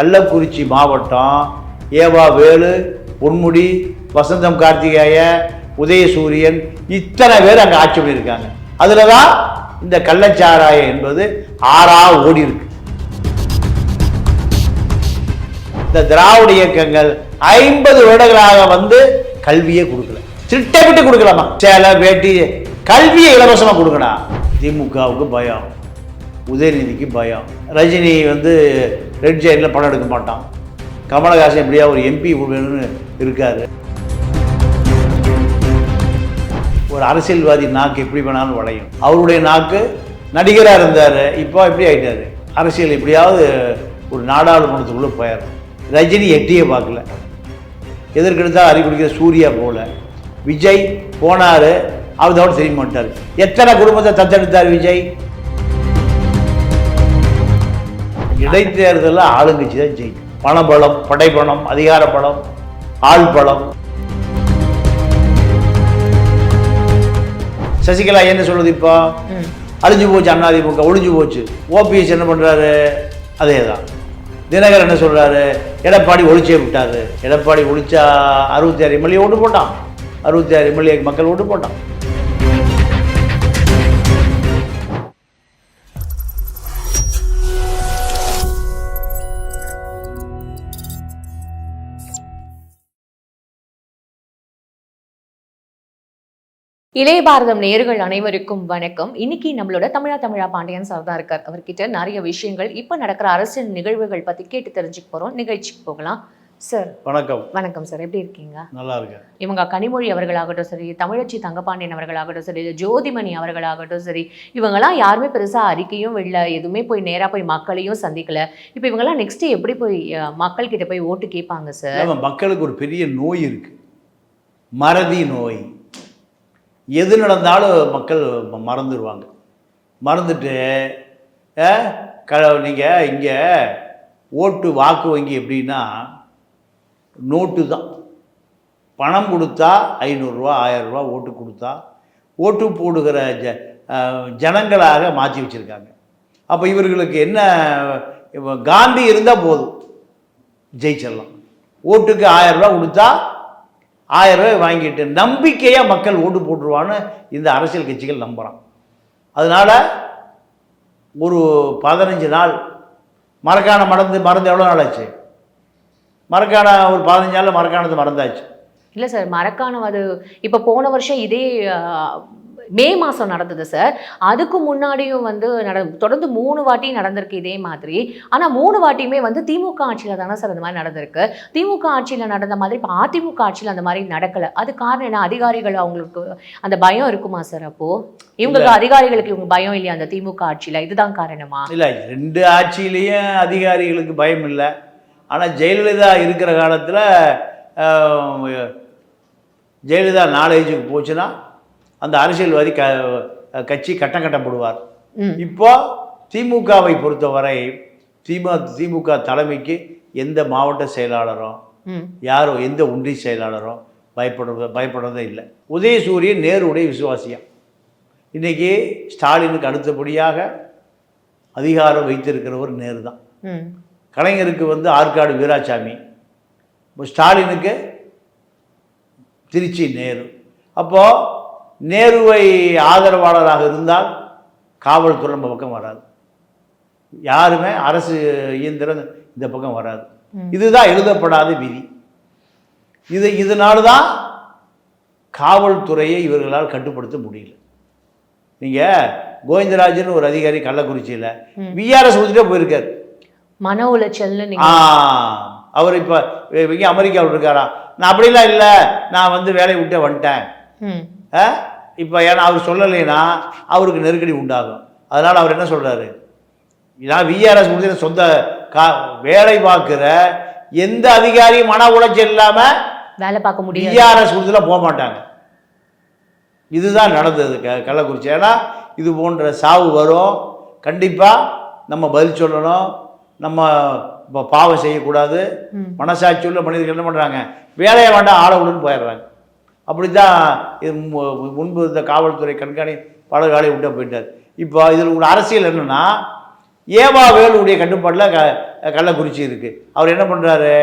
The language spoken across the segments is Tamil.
கள்ளக்குறிச்சி மாவட்டம் ஏவா வேலு பொன்முடி வசந்தம் கார்த்திகேய உதயசூரியன் இத்தனை பேர் அங்கே ஆட்சி பண்ணியிருக்காங்க. அதில் தான் இந்த கள்ளச்சாராயம் என்பது ஆறா ஓடி இருக்கு. இந்த திராவிட இயக்கங்கள் ஐம்பது வருடங்களாக வந்து கல்வியை கொடுக்கல. திட்டமிட்டு கொடுக்கலாமா சேலை வேட்டி கல்வியை இலவசமாக கொடுக்கணும். திமுகவுக்கு பயம். உதயநிதிக்கு பயம். ரஜினி வந்து ரெட் ஜெயிலில் படம் எடுக்க மாட்டான். கமலஹாசன் எப்படியா ஒரு எம்பி வேணும்னு இருக்கார். ஒரு அரசியல்வாதி நாக்கு எப்படி வேணாலும் வளையும். அவருடைய நாக்கு நடிகராக இருந்தார் இப்போ எப்படி ஆகிட்டார் அரசியல் எப்படியாவது ஒரு நாடாளுமன்றத்துக்குள்ளே போயிடும் ரஜினி எட்டியே பார்க்கல. எதற்கெடுத்தால் அறிகுறிக்கிற சூர்யா போல. விஜய் போனார் அவரோட தெரிய மாட்டார். எத்தனை குடும்பத்தை தத்தெடுத்தார் விஜய்? இடைத்தேர்தலில் ஆளுங்கட்சி தான் ஜெயிக்கும். பணபலம் படைபலம் அதிகார பலம் ஆள் பலம் சசிகலா என்ன சொல்லுது இப்போ? அழிஞ்சு போச்சு அதிமுக ஒளிஞ்சு போச்சு. ஓபிஎஸ் என்ன பண்ணுறாரு அதே தான் தினகர் என்ன சொல்கிறாரு எடப்பாடி ஒழிச்சே விட்டாரு. எடப்பாடி ஒழிச்சா அறுபத்தி ஆறு எம்எல்ஏ ஓட்டு போட்டான். அறுபத்தி ஆறு எம்எல்ஏ மக்கள் ஓட்டு போட்டான். இளைய பாரதம் நேயர்கள் அனைவருக்கும் வணக்கம். இன்னைக்கு நம்மளோட தமிழா தமிழா பாண்டியன் சார் தான் இருக்கார். அவர்கிட்ட நிறைய விஷயங்கள் இப்ப நடக்கிற அரசியல் நிகழ்வுகள் பத்தி கேட்டு தெரிஞ்சுக்க போறோம். நிகழ்ச்சிக்கு போகலாம். சார் வணக்கம். வணக்கம் சார் எப்படி இருக்கீங்க? நல்லா இருக்கேன். இவங்க கனிமொழி அவர்களாகட்டும் சரி தமிழச்சி தங்கப்பாண்டியன் அவர்களாகட்டும் சரி ஜோதிமணி அவர்களாகட்டும் சரி இவங்கெல்லாம் யாருமே பெருசா அறிக்கையும் வெளில எதுவுமே போய் நேரா போய் மக்களையும் சந்திக்கல. இப்போ இவங்கெல்லாம் நெக்ஸ்ட் எப்படி போய் மக்கள் கிட்ட போய் ஓட்டு கேட்பாங்க சார் மக்களுக்கு ஒரு பெரிய நோய் இருக்கு. மறதி நோய். எது நடந்தாலும் மக்கள் மறந்துடுவாங்க மறந்துட்டு க நீங்கள் இங்கே ஓட்டு வாக்கு வங்கி எப்படின்னா நோட்டு தான். பணம் கொடுத்தா ஐநூறுரூவா ஆயரூவா ஓட்டு கொடுத்தா ஓட்டு போடுகிற ஜ ஜனங்களாக மாற்றி வச்சுருக்காங்க. அப்போ இவர்களுக்கு என்ன காந்தி இருந்தால் போதும். ஜெயிச்சிடலாம். ஓட்டுக்கு ஆயரூவா கொடுத்தா ஆயிரம் ரூபாய் வாங்கிட்டு நம்பிக்கையாக மக்கள் ஓட்டு போட்டுருவான்னு இந்த அரசியல் கட்சிகள் நம்புகிறான் அதனால் ஒரு பதினஞ்சு நாள் மரக்காண மறந்து மறந்து எவ்வளோ நாள் ஆச்சு? மரக்காண ஒரு பதினஞ்சு நாளில் மரக்காணத்து மறந்தாச்சு. இல்லை சார் மறக்கான அது இப்போ போன வருஷம் இதே மே மாசம் நடந்தது சார் அதுக்கு முன்னாடியும் வந்து நட தொடர்ந்து மூணு வாட்டி நடந்திருக்கு இதே மாதிரி. ஆனா மூணு வாட்டியுமே வந்து திமுக ஆட்சியில தானே சார் அந்த மாதிரி நடந்திருக்கு. திமுக ஆட்சியில நடந்த மாதிரி இப்போ அதிமுக ஆட்சியில அந்த மாதிரி நடக்கல. அது காரணம் என்ன? அதிகாரிகள் அவங்களுக்கு அந்த பயம் இருக்குமா சார் அப்போ? இவங்களுக்கு அதிகாரிகளுக்கு இவங்க பயம் இல்லையா அந்த திமுக ஆட்சியில? இதுதான் காரணமா? இல்லை ரெண்டு ஆட்சியிலையும் அதிகாரிகளுக்கு பயம் இல்லை. ஆனால் ஜெயலலிதா இருக்கிற காலத்தில் ஜெயலலிதா நாலேஜுக்கு போச்சுன்னா அந்த அரசியல்வாதி க கட்சி கட்டம் கட்டப்படுவார். ம். இப்போ திமுகவை பொறுத்தவரை திமு திமுக தலைமைக்கு எந்த மாவட்ட செயலாளரும் யாரோ எந்த ஒன்றிய செயலாளரும் பயப்படுறது பயப்படுறதே இல்லை. உதயசூரியன் நேருடைய விசுவாசியம். இன்றைக்கி ஸ்டாலினுக்கு அடுத்தபடியாக அதிகாரம் வைத்திருக்கிறவர் நேரு தான். கலைஞருக்கு வந்து ஆற்காடு வீராசாமி. ஸ்டாலினுக்கு திருச்சி நேரு. அப்போது நேருவை ஆதரவாளராக இருந்தால் காவல்துறை நம்ம பக்கம் வராது. யாருமே அரசு இயந்திரம் இந்த பக்கம் வராது. இதுதான் எழுதப்படாத விதி. இது இதனால தான் காவல்துறையை இவர்களால் கட்டுப்படுத்த முடியல. நீங்கள் கோவிந்தராஜன் ஒரு அதிகாரி கள்ளக்குறிச்சியில். விஆர்எஸ் கொடுத்துட்டே போயிருக்காரு. மன நீங்க அவர் இப்போ இங்கே அமெரிக்காவில் இருக்காரா? நான் அப்படிலாம் இல்லை நான் வந்து வேலையை விட்டே வந்துட்டேன். இப்போ ஏன்னா அவர் சொல்லலைன்னா அவருக்கு நெருக்கடி உண்டாகும். அதனால் அவர் என்ன சொல்கிறாரு நான் விஆர்எஸ் முடிஞ்ச சொந்த கா வேலை பார்க்குற எந்த அதிகாரியும் மன உளைச்சல் இல்லாமல் வேலை பார்க்க முடியாது. விஆர்எஸ் கொடுத்துல போக மாட்டாங்க. இதுதான் நடந்தது க கள்ளக்குறிச்சி. ஏன்னா இது போன்ற சாவு வரும். கண்டிப்பாக நம்ம பதில் சொல்லணும். நம்ம இப்போ பாவம் செய்யக்கூடாது. மனசாட்சி உள்ள மனிதர்கள் என்ன பண்ணுறாங்க வேலையை வேண்டாம் ஆள விடுன்னு போயிடுறாங்க. அப்படி தான் இது மு- முன்பு இந்த காவல்துறை கண்காணி பல வேலையை விட்டு போயிட்டார். இப்போ இதில் ஒரு அரசியல் என்னென்னா ஏவா வேலுடைய கட்டுப்பாட்டில் க கள்ளக்குறிச்சி இருக்குது அவர் என்ன பண்ணுறாரு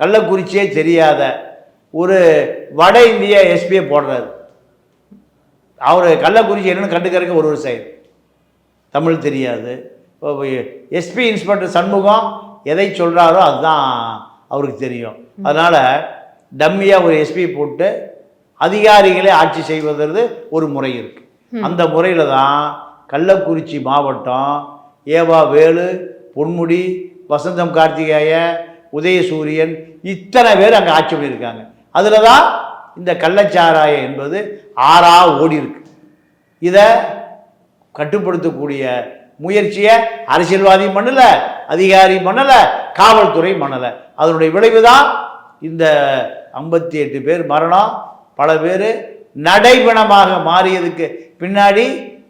கள்ளக்குறிச்சியே தெரியாத ஒரு வட இந்திய எஸ்பியை போடுறாரு. அவர் கள்ளக்குறிச்சி என்னென்னு கண்டுக்கிறதுக்கு ஒரு ஒரு சைடு. தமிழ் தெரியாது. எஸ்பி இன்ஸ்பெக்டர் சண்முகம் எதை சொல்கிறாரோ அதுதான் அவருக்கு தெரியும். அதனால் டம்மியாக ஒரு எஸ்பி போட்டு அதிகாரிகளே ஆட்சி செய்வதற்கு ஒரு முறை இருக்குது அந்த முறையில் தான் கள்ளக்குறிச்சி மாவட்டம் ஏவா வேலு பொன்முடி வசந்தம் கார்த்திகேய உதயசூரியன் இத்தனை பேர் அங்கே ஆட்சி பண்ணியிருக்காங்க. அதில் தான் இந்த கள்ளச்சாராயம் என்பது ஆறா ஓடி இருக்கு. இதை கட்டுப்படுத்தக்கூடிய முயற்சியை அரசியல்வாதி பண்ணல அதிகாரி பண்ணல காவல்துறை பண்ணல. அதனுடைய விளைவு தான் இந்த ஐம்பத்தி எட்டு பேர் மரணம் பல பேர் நடைபணமாக மாறியதுக்கு பின்னாடி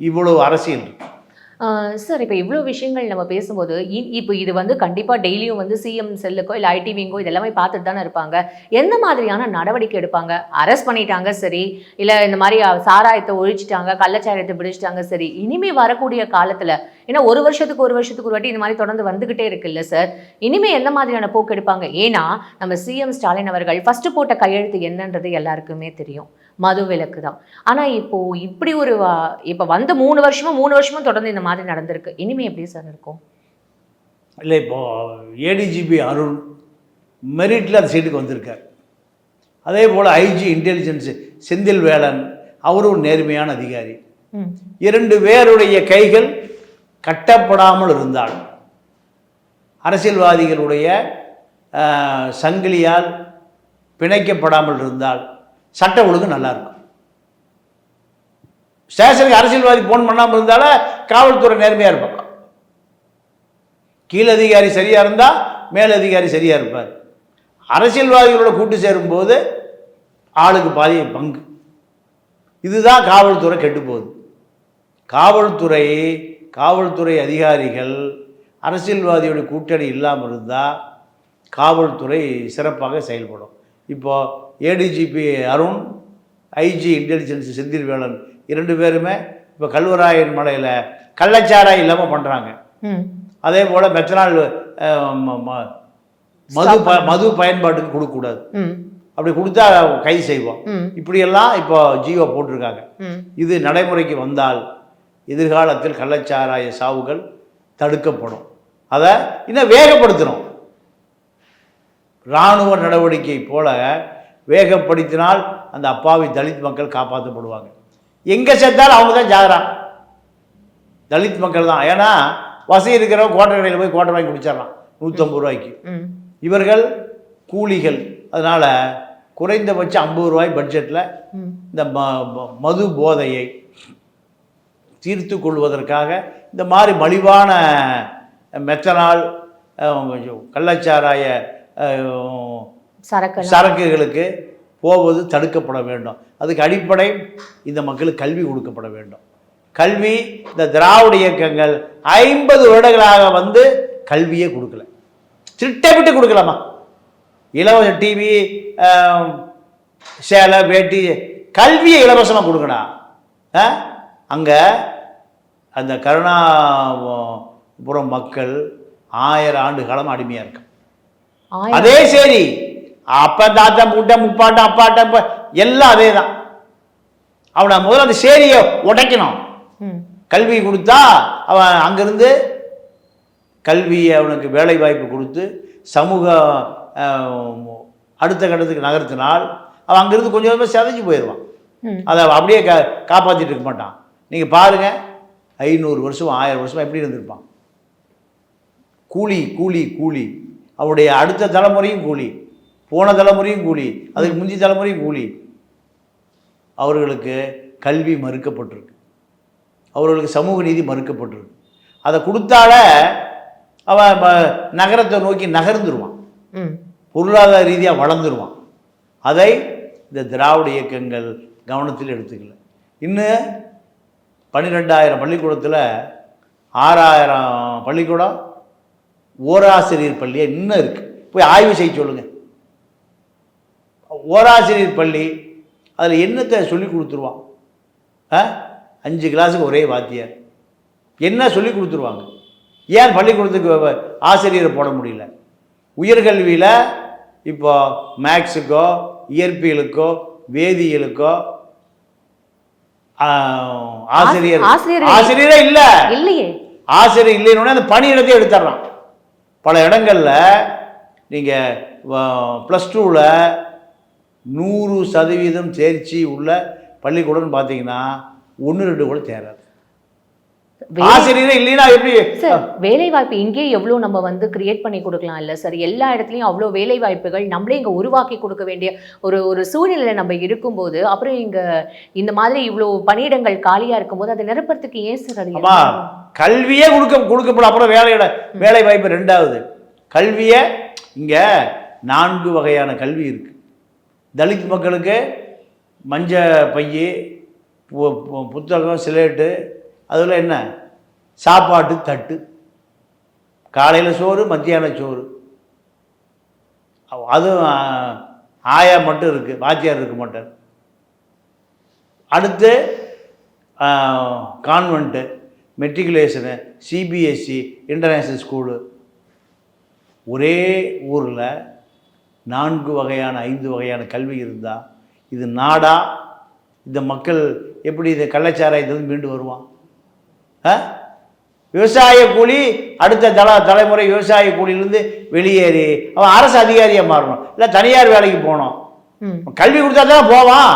இவ்வளவு அரசியல் இருக்கு. சார் இப்போ இவ்வளோ விஷயங்கள் நம்ம பேசும்போது இ- இப்போ இது வந்து கண்டிப்பாக டெய்லியும் வந்து சிஎம் செல்லுக்கோ இல்லை ஐடிவிங்கோ இதெல்லாமே பார்த்துட்டு தானே இருப்பாங்க. எந்த மாதிரியான நடவடிக்கை எடுப்பாங்க? அரெஸ்ட் பண்ணிட்டாங்க சரி. இல்லை இந்த மாதிரி சாராயத்தை ஒழிச்சிட்டாங்க கள்ளச்சாராயத்தை பிடிச்சிட்டாங்க சரி. இனிமே வரக்கூடிய காலத்தில் ஏன்னா ஒரு வருஷத்துக்கு ஒரு வருஷத்துக்கு ஒரு வாட்டி இந்த மாதிரி தொடர்ந்து வந்துகிட்டே இருக்குல்ல சார். இனிமே எந்த மாதிரியான போக்கு எடுப்பாங்க? ஏன்னா நம்ம சிஎம் ஸ்டாலின் அவர்கள் ஃபர்ஸ்ட் போட்ட கையெழுத்து என்னன்றது எல்லாருக்குமே தெரியும். மது விலக்கு தான். ஆனா இப்போ இப்படி ஒரு இப்ப வந்த மூணு வருஷமும் மூணு வருஷமும் தொடர்ந்து இந்த மாதிரி நடந்திருக்கு. இனிமே எப்படி சார் இருக்கும்? இல்லை இப்போ ஏடிஜிபி அருண் மெரிட்டில் அந்த சீட்டுக்கு வந்திருக்கார். அதே போல் ஐஜி இன்டெலிஜென்ஸ் செந்தில் வேலன் அவரும் நேர்மையான அதிகாரி. இரண்டு பேருடைய கைகள் கட்டப்படாமல் இருந்தால் அரசியல்வாதிகளுடைய சங்கிலியால் பிணைக்கப்படாமல் இருந்தால் சட்ட ஒழுங்கு நல்லா இருக்கும் ஸ்டேஷனுக்கு அரசியல்வாதி ஃபோன் பண்ணாமல் இருந்தால காவல்துறை நேர்மையாக இருப்பாங்க. கீழ் அதிகாரி சரியாக இருந்தால் மேல் அதிகாரி சரியாக இருப்பார். அரசியல்வாதிகளோட கூட்டு சேரும்போது ஆளுக்கு பாதி பங்கு. இதுதான் காவல்துறை கெட்டு போகுது. காவல்துறை காவல்துறை அதிகாரிகள் அரசியல்வாதியோட கூட்டணி இல்லாமல் இருந்தால் காவல்துறை சிறப்பாக செயல்படும். இப்போ ADGP Arun IG intelligence Senthil Velan இரண்டு பேருமே இப்போ கல்வராயன் மலையில் கள்ளச்சாராயம் இல்லாமல் பண்ணுறாங்க அதே போல் மெத்தனால் மது ப மது பயன்பாட்டுக்கு கொடுக்கக்கூடாது. அப்படி கொடுத்தா கைது செய்வோம். இப்படியெல்லாம் இப்போ ஜியோ போட்டிருக்காங்க. இது நடைமுறைக்கு வந்தால் எதிர்காலத்தில் கள்ளச்சாராய சாவுகள் தடுக்கப்படும். அதை இன்னும் வேகப்படுத்தணும். இராணுவ நடவடிக்கை போல வேகப்படுத்தினால் அந்த அப்பாவி தலித் மக்கள் காப்பாற்றப்படுவாங்க எங்கே செத்தாலும் அவங்க தான் ஜாகரா. தலித் மக்கள் தான். ஏன்னா வசதி இருக்கிறவங்க கோட்டை கடையில் போய் கோட்டை வாங்கி குடிச்சிடலாம் நூற்றம்பது ரூபாய்க்கு. இவர்கள் கூலிகள். அதனால் குறைந்தபட்சம் ஐம்பது ரூபாய் பட்ஜெட்டில் இந்த ம மது போதையை தீர்த்து கொள்வதற்காக இந்த மாதிரி மலிவான மெத்தனால் கள்ளச்சாராய சரக்கு சரக்குகளுக்கு போவது தடுக்கப்பட வேண்டும். அதுக்கு அடிப்படை இந்த மக்களுக்கு கல்வி கொடுக்கப்பட வேண்டும். கல்வி இந்த திராவிட இயக்கங்கள் ஐம்பது வருடங்களாக வந்து கல்வியே கொடுக்கல. திட்டமிட்டு கொடுக்கலாமா இலவச டிவி சேலை வேட்டி கல்வியை இலவசமாக கொடுக்கடா. அங்கே அந்த கருணாபுரம் மக்கள் ஆயிரம் ஆண்டு காலம் அடிமையாக இருக்கு ஆயிரம். அதே சரி அப்ப தாத்தா முட்டை முப்பாட்டம் அப்பாட்டம் இப்ப எல்லாம் அதே தான் அவனை முதல்ல அந்த சேரியை உடைக்கணும். கல்வி கொடுத்தா அவன் அங்கிருந்து கல்வியை அவனுக்கு வேலை வாய்ப்பு கொடுத்து சமூக அடுத்த கட்டத்துக்கு நகர்த்தினால் அவன் அங்கிருந்து கொஞ்சம் கொஞ்சமாக சிதைஞ்சு போயிடுவான். அதை அப்படியே கா காப்பாற்றிட்டு இருக்க மாட்டான். நீங்கள் பாருங்கள் ஐநூறு வருஷம் ஆயிரம் வருஷம் எப்படி இருந்திருப்பான்? கூலி கூலி கூலி. அவருடைய அடுத்த தலைமுறையும் கூலி. போன தலைமுறையும் கூலி அதுக்கு முந்தி தலைமுறையும் கூலி. அவர்களுக்கு கல்வி மறுக்கப்பட்டிருக்கு. அவர்களுக்கு சமூக நீதி மறுக்கப்பட்டிருக்கு. அதை கொடுத்தால அவன் நகரத்தை நோக்கி நகர்ந்துருவான். பொருளாதார ரீதியாக வளர்ந்துருவான். அதை இந்த திராவிட இயக்கங்கள் கவனத்தில் எடுத்துக்கல. இன்னும் பன்னிரெண்டாயிரம் பள்ளிக்கூடத்தில் ஆறாயிரம் பள்ளிக்கூடம் ஓராசிரியர் பள்ளியாக இன்னும் இருக்குது போய் ஆய்வு செய்ய சொல்லுங்கள் ஓராசிரியர் பள்ளி அதில் என்னத்தை சொல்லி கொடுத்துருவான்? ஆ? அஞ்சு கிளாஸுக்கு ஒரே வாத்தியார். என்ன சொல்லி கொடுத்துருவாங்க? ஏன் பள்ளிக்கூடத்துக்கு ஆசிரியரை போட முடியல? உயர்கல்வியில் இப்போ மேக்ஸுக்கோ இயற்பியலுக்கோ வேதியியலுக்கோ ஆசிரியர் ஆசிரியர் ஆசிரியரே இல்லை. இல்லையே. ஆசிரியர் இல்லைன்னு அந்த பணியிடத்தை எடுத்துடுறான். பல இடங்களில் நீங்கள் ப்ளஸ் டூவில் நூறு சதவீதம் தேர்ச்சி உள்ள பள்ளிக்கூடம்னு பார்த்தீங்கன்னா ஒன்று ரெண்டு கூட தேராது. வே- ஆசிரியரே இல்லைன்னா எப்படி? சார் வேலை வாய்ப்பு இங்கே எவ்வளோ நம்ம வந்து கிரியேட் பண்ணி கொடுக்கலாம் இல்லை சார்? எல்லா இடத்துலையும் அவ்வளோ வேலை வாய்ப்புகள் நம்மளே இங்கே உருவாக்கி கொடுக்க வேண்டிய ஒரு ஒரு சூழ்நிலை நம்ம இருக்கும்போது அப்புறம் இங்கே இந்த மாதிரி இவ்வளோ பணியிடங்கள் காலியாக இருக்கும்போது அதை நிரப்புறதுக்கு ஏன் சார் அது அம்மா கல்வியே கொடுக்க கொடுக்கப்படும். அப்புறம் வேலையிட வேலை வாய்ப்பு ரெண்டாவது. கல்வியை இங்கே நான்கு வகையான கல்வி இருக்குது தலித் மக்களுக்கு மஞ்ச பைய புத்தகம் சிலேட்டு அதில் என்ன? சாப்பாட்டு தட்டு. காலையில் சோறு மத்தியான சோறு. அதுவும் ஆயா மட்டும் இருக்குது வாத்தியார் இருக்க மாட்டார். அடுத்து convent matriculation CBSE international school ஒரே ஊரில் நான்கு வகையான ஐந்து வகையான கல்வி இருந்தால் இது நாடா? இந்த மக்கள் எப்படி இந்த கள்ளச்சாராயத்திலிருந்து மீண்டு வருவான்? ஆ? விவசாய கூலி அடுத்த தல தலைமுறை விவசாய கூலியிலேருந்து வெளியேறி அவன் அரசு அதிகாரியாக மாறணும். இல்லை தனியார் வேலைக்கு போகணும். கல்வி கொடுத்தா தான் போவான்.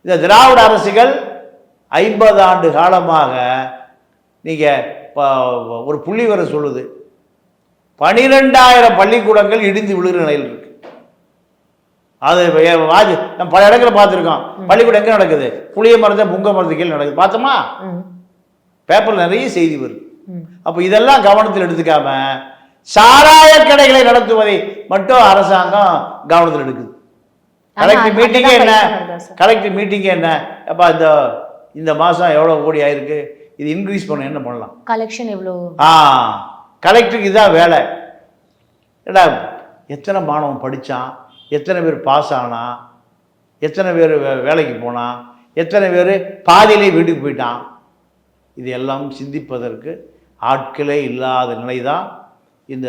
இந்த திராவிட அரசுகள் ஐம்பது ஆண்டு காலமாக நீங்கள் ஒரு புள்ளி வர சொல்லுது. பனிரெண்டாயிரம் பள்ளிக்கூடங்கள் இடிந்து விழுகிற நிலையில் இருக்கு. அது வாஜி நம்ம பல இடங்களில் பார்த்துருக்கோம். பள்ளிக்கூடம் எங்கே நடக்குது? புளிய மரத்தை புங்க மரத்து கீழே நடக்குது. பார்த்தோமா? ம். பேப்பரில் நிறைய செய்தி வருது. ம். அப்போ இதெல்லாம் கவனத்தில் எடுத்துக்காம சாராய கடைகளை நடத்துவதை மட்டும் அரசாங்கம் கவனத்தில் எடுக்குது. கலெக்டர் மீட்டிங்கே என்ன? கலெக்டர் மீட்டிங்கே என்ன? அப்பா இந்த இந்த மாதம் எவ்வளோ கோடி ஆயிருக்கு? இது இன்க்ரீஸ் பண்ண என்ன பண்ணலாம்? கலெக்ஷன் எவ்வளோ ஆ. கலெக்டருக்கு இதான் வேலை. ஏடா எத்தனை மாணவன் படித்தான் எத்தனை பேர் பாஸ் ஆனான் எத்தனை பேர் வே- வேலைக்கு போனான் எத்தனை பேர் பாதியிலே வீட்டுக்கு போயிட்டான்? இது எல்லாம் சிந்திப்பதற்கு ஆட்களே இல்லாத நிலை தான் இந்த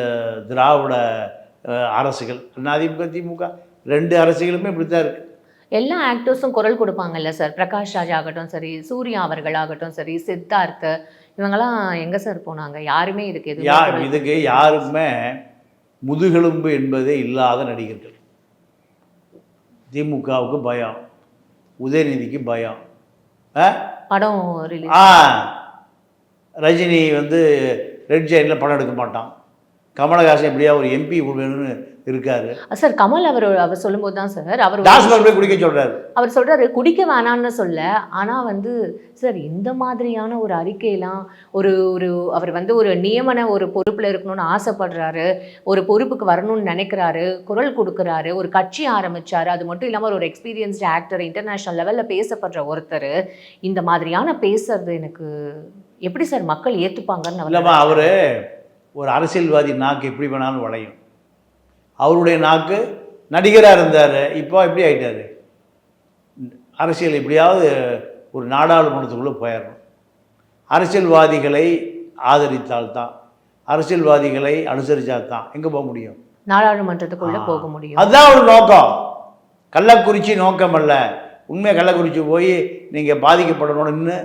திராவிட அரசுகள். அதிமுக திமுக ரெண்டு அரசுகளுமே இப்படி தான் இருக்குது எல்லா ஆக்டர்ஸும் குரல் கொடுப்பாங்கல்ல சார். பிரகாஷ் ராஜ் ஆகட்டும் சரி சூர்யா அவர்கள் ஆகட்டும் சரி சித்தார்த் இவங்கெல்லாம் எங்க சார் போனாங்க? யாருமே இதுக்கு எதுவுமே யார் குரல் இதுக்கு யாருமே முதுகெலும்பு என்பதே இல்லாத நடிகர்கள். திமுகவுக்கு பயம். உதயநிதிக்கு பயம்? படம் ஆ. ரஜினி வந்து ரெட் ஜெயினில் படம் எடுக்க மாட்டான். கமலஹாசன் எப்படியா ஒரு எம்பி வேணும்னு இருக்காரு. சார் கமல் அவர் அவர் சொல்லும்போது தான் சார் அவர் டாஸ்மாக் குடிக்க சொல்றாரு. அவர் சொல்றாரு குடிக்க வேணான்னு சொல்ல. ஆனா வந்து சார் இந்த மாதிரியான ஒரு அறிக்கையெல்லாம் ஒரு ஒரு அவர் வந்து ஒரு நியமன ஒரு பொறுப்புல இருக்கணும்னு ஆசைப்படுறாரு ஒரு பொறுப்புக்கு வரணும்னு நினைக்கிறாரு குரல் கொடுக்குறாரு ஒரு கட்சி ஆரம்பிச்சாரு அது மட்டும் இல்லாம ஒரு எக்ஸ்பீரியன்ஸ்டு ஆக்டர் இன்டர்நேஷனல் லெவல்ல பேசப்படுற ஒருத்தர். இந்த மாதிரியான பேசுறது எனக்கு எப்படி சார் மக்கள் இல்லைம்மா அவர் ஒரு அரசியல்வாதி நாக்கு எப்படி வேணாலும் வளையும். அவருடைய நாக்கு நடிகராக இருந்தார். இப்போ எப்படி ஆயிட்டாரு? அரசியல் எப்படியாவது ஒரு நாடாளுமன்றத்துக்குள்ளே போயிடணும். அரசியல்வாதிகளை ஆதரித்தால்தான் அரசியல்வாதிகளை அனுசரித்தால் தான் எங்கே போக முடியும்? நாடாளுமன்றத்துக்குள்ள போக முடியும். அதுதான் ஒரு நோக்கம். கள்ளக்குறிச்சி நோக்கம் அல்ல. உண்மை கள்ளக்குறிச்சி போய் நீங்கள் பாதிக்கப்படணும்னு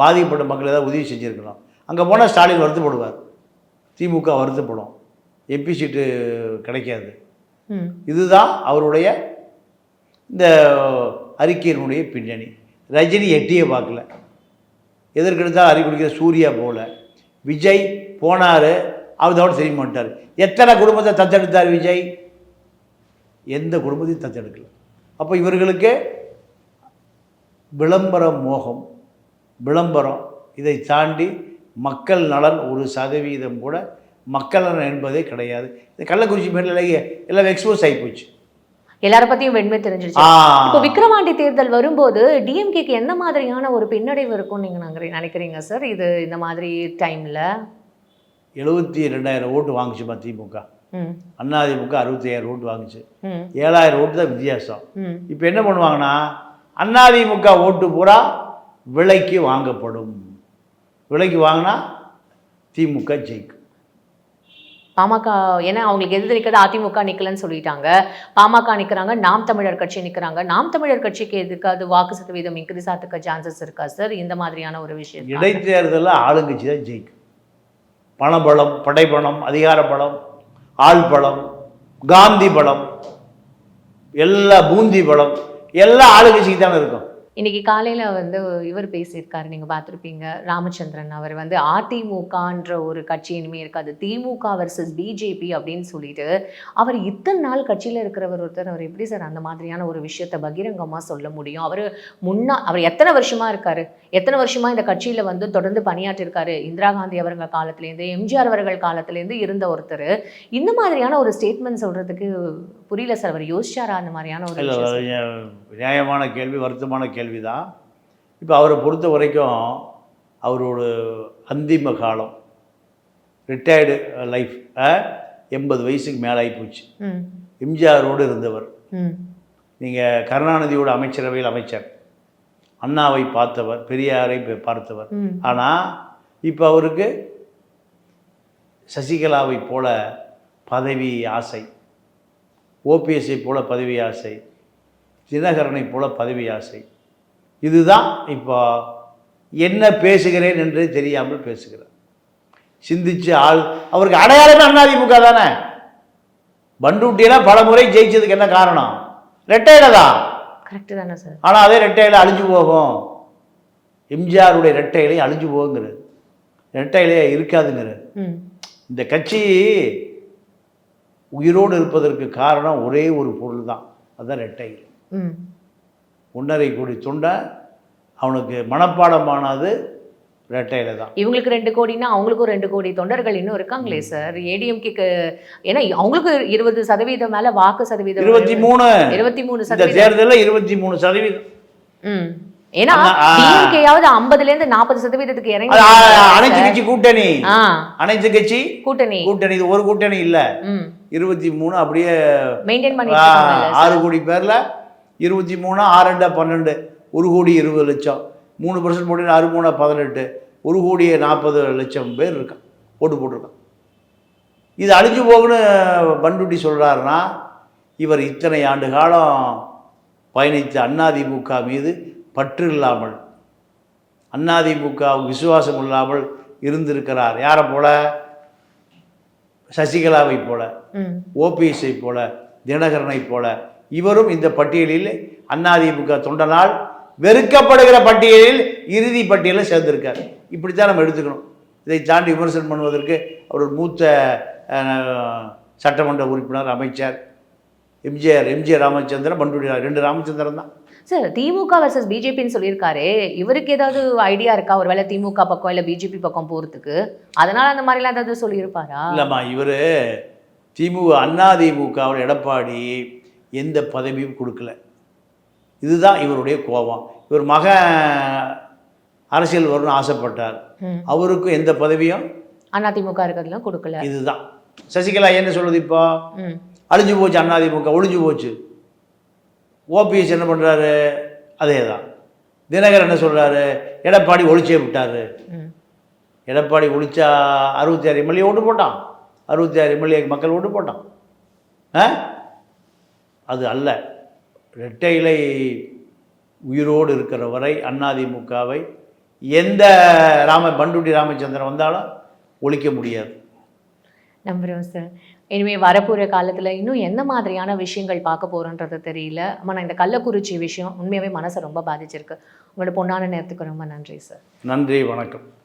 பாதிக்கப்பட்ட மக்கள் ஏதாவது உதவி செஞ்சுருக்கணும். அங்கே போனால் ஸ்டாலின் வருத்தப்படுவார். திமுக வருத்தப்படும். எம்பி சீட்டு கிடைக்காது. இதுதான் அவருடைய இந்த அறிக்கையினுடைய பின்னணி. ரஜினி எட்டியே பார்க்கல எதற்கெடுத்தால் அறி குடிக்கிற சூர்யா போல. விஜய் போனார் அவரோட தெரிய மாட்டார் எத்தனை குடும்பத்தை தத்தெடுத்தார் விஜய்? எந்த குடும்பத்தையும் தத்தெடுக்கல. அப்போ இவர்களுக்கு விளம்பர மோகம் விளம்பரம் இதை தாண்டி மக்கள் நலன் ஒரு சதவீதம் கூட மக்கள் நலன் என்பதே கிடையாது. இந்த கள்ளக்குறிச்சி மேலே எல்லாம் எக்ஸ்போஸ் ஆகி போச்சு. எல்லார பத்தியும் வெண்மை தெரிஞ்சிருச்சு. இப்போ விக்ரவாண்டி தேர்தல் வரும்போது டிஎம்கேக்கு எந்த மாதிரியான ஒரு பின்னடைவு இருக்கும்னு நீங்க நினைக்கிறீங்க சார் இது இந்த மாதிரி டைம்ல எழுபத்தி ரெண்டாயிரம் ஓட்டு வாங்குச்சுமா திமுக ம் அதிமுக அறுபத்தையாயிரம் ஓட்டு வாங்குச்சு. ஏழாயிரம் ஓட்டு தான் வித்தியாசம். இப்போ என்ன பண்ணுவாங்கன்னா அதிமுக ஓட்டு பூரா விலைக்கு வாங்கப்படும். விலைக்கு வாங்கினா திமுக ஜெயிக்கும். பாமக ஏன்னா அவங்களுக்கு எதிர்த்து நிற்கிறது அதிமுக நிற்கலன்னு சொல்லிட்டாங்க. பாமக நிற்கிறாங்க நாம் தமிழர் கட்சி நிற்கிறாங்க நாம் தமிழர் கட்சிக்கு எதுக்காது வாக்கு சதவீதம் இன்க்ரீஸ் ஆகிறதுக்கு சான்சஸ் இருக்கா சார் இந்த மாதிரியான ஒரு விஷயம் இடைத்தேர்தலில் ஆளுங்கட்சி தான் ஜெயிக்கும். பணபலம் படைபலம் அதிகார பலம் ஆள் பலம் காந்தி பலம் எல்லா பூந்தி பலம் எல்லாம் ஆளுங்கட்சிக்கு தானே இருக்கும். இன்றைக்கி காலையில் வந்து இவர் பேசியிருக்காரு நீங்கள் பார்த்துருப்பீங்க. ராமச்சந்திரன் அவர் வந்து அதிமுகன்ற ஒரு கட்சி இனிமேல் இருக்காது. திமுக வர்சஸ் பிஜேபி அப்படின்னு சொல்லிட்டு அவர் இத்தனை நாள் கட்சியில் இருக்கிறவர் ஒருத்தர் அவர் எப்படி சார் அந்த மாதிரியான ஒரு விஷயத்தை பகிரங்கமாக சொல்ல முடியும்? அவர் முன்னா அவர் எத்தனை வருஷமாக இருக்காரு? எத்தனை வருஷமாக இந்த கட்சியில் வந்து தொடர்ந்து பணியாற்றிருக்காரு? இந்திரா காந்தி அவர்கள் காலத்துலேருந்து எம்ஜிஆர் அவர்கள் காலத்துலேருந்து இருந்த ஒருத்தர். இந்த மாதிரியான ஒரு ஸ்டேட்மெண்ட் சொல்கிறதுக்கு புரியல சார் அவர் யோசிச்சாரா அந்த மாதிரியான ஒரு நியாயமான கேள்வி வருத்தமான கேள்வி தான் இப்போ அவரை பொறுத்த வரைக்கும் அவரோட அந்திம காலம் ரிட்டையர்டு லைஃப் எண்பது வயசுக்கு மேலே ஆகிப்போச்சு எம்ஜிஆரோடு இருந்தவர். நீங்கள் கருணாநிதியோட அமைச்சரவையில் அமைச்சர். அண்ணாவை பார்த்தவர் பெரியாரை பார்த்தவர். ஆனால் இப்போ அவருக்கு சசிகலாவை போல பதவி ஆசை. ஓபிஎஸ்ஐ போல பதவி ஆசை தினகரனை போல பதவி ஆசை. இதுதான் இப்போ என்ன பேசுகிறேன் என்று தெரியாமல் பேசுகிறார். சிந்திச்சு ஆள் அவருக்கு அடையாளமே அதிமுக தானே? பண்டூட்டியெல்லாம் பல முறை ஜெயிச்சதுக்கு என்ன காரணம்? ரெட்டையில தான். கரெக்ட் தானே சார் ஆனால் அதே ரெட்டையில அழிஞ்சு போகும். எம்ஜிஆருடைய ரெட்டையிலே அழிஞ்சு போகுங்கிறது ரெட்டையிலே இருக்காதுங்கிறது இந்த கட்சி உயிரோடு இருப்பதற்கு காரணம் ஒரே ஒரு பொருள் தான். அதுதான் ரெட்டை ம். ஒன்றரை கோடி தொண்டை அவனுக்கு மனப்பாடமானது ரெட்டையில தான். இவங்களுக்கு ரெண்டு கோடினா அவங்களுக்கும் ரெண்டு கோடி தொண்டர்கள் இன்னும் இருக்காங்களே சார். ஏடிஎம்கேக்கு ஏன்னா அவங்களுக்கு இருபது சதவீதம் மேல வாக்கு சதவீதம் இருபத்தி மூணு. இருபத்தி மூணு சதவீதம். தேர்தலில் இருபத்தி மூணு சதவீதம். ம். ஏன்னா. டிஎம்கேயாவது ஐம்பதுல இருந்து நாற்பது சதவீதத்துக்கு இறங்கி அனைத்து. கட்சி கூட்டணி. அனைத்து கட்சி கூட்டணி. கூட்டணி. இது ஒரு கூட்டணி இல்லை. ம். இருபத்தி மூணு அப்படியே ஆறு கோடி பேரில் இருபத்தி மூணு ஆறு ரெண்டா பன்னெண்டு ஒரு கோடி இருபது லட்சம். மூணு பர்சன்ட் போட்டு ஆறு மூணா பதினெட்டு ஒரு கோடி நாற்பது லட்சம் பேர் இருக்கான் ஓட்டு போட்டிருக்கான் இது அழிஞ்சு போகுன்னு பண்டுட்டி சொல்கிறாருன்னா இவர் இத்தனை ஆண்டு காலம் பயணித்த அதிமுக மீது பற்று இல்லாமல் அதிமுக விசுவாசம் இல்லாமல் இருந்திருக்கிறார். யாரை போல? சசிகலாவை போல ம். ஓபிஎஸ்ஐ போல தினகரனை போல இவரும் இந்த பட்டியலில் அதிமுக தொண்டனால் வெறுக்கப்படுகிற பட்டியலில் இறுதி பட்டியலில் சேர்ந்திருக்கார். இப்படித்தான் நம்ம எடுத்துக்கணும். இதை தாண்டி விமர்சனம் பண்ணுவதற்கு அவர் ஒரு மூத்த சட்டமன்ற உறுப்பினர் அமைச்சர். எம்ஜிஆர் எம்ஜிஆர் ராமச்சந்திரன் பண்டுடி ரெண்டு ராமச்சந்திரன் தான். சார் திமுக வர்சஸ் பிஜேபின்னு சொல்லியிருக்காரு. இவருக்கு ஏதாவது ஐடியா இருக்கா? ஒருவேளை திமுக பக்கம் இல்லை பிஜேபி பக்கம் போறதுக்கு. அதனால அந்த மாதிரிலாம் ஏதாவது சொல்லியிருப்பாரா? இல்லைம்மா இவர் திமுக அதிமுகவில் எடப்பாடி எந்த பதவியும் கொடுக்கல. இதுதான் இவருடைய கோபம். இவர் மகன் அரசியல் வரணும்னு ஆசைப்பட்டார். அவருக்கும் எந்த பதவியும் அதிமுக இருக்கிறதுலாம் கொடுக்கல. இதுதான். சசிகலா என்ன சொல்லுது இப்போ? அழிஞ்சு போச்சு அதிமுக ஒழிஞ்சு போச்சு. ஓபிஎஸ் என்ன பண்ணுறாரு அதே தான் தினகர் என்ன சொல்கிறாரு எடப்பாடி ஒழிச்சே விட்டாரு. எடப்பாடி ஒழிச்சா அறுபத்தி ஆறு எம்எல்ஏ ஓட்டு போட்டான். அறுபத்தி ஆறு எம்எல்ஏ மக்கள் ஓட்டு போட்டான். ஆ? அது அல்ல. இரட்டை இலை உயிரோடு இருக்கிற வரை அதிமுகவை எந்த ராம பண்டுட்டி ராமச்சந்திரன் வந்தாலும் ஒழிக்க முடியாது. நம்புகிறோம் சார் இனிமே வரப்போகிற காலத்தில் இன்னும் எந்த மாதிரியான விஷயங்கள் பார்க்க போகிறோன்றது தெரியல. ஆனால் இந்த கள்ளக்குறிச்சி விஷயம் உண்மையாகவே மனசை ரொம்ப பாதிச்சிருக்கு. உங்களோட பொண்ணான நேரத்துக்கு ரொம்ப நன்றி சார். நன்றி வணக்கம்.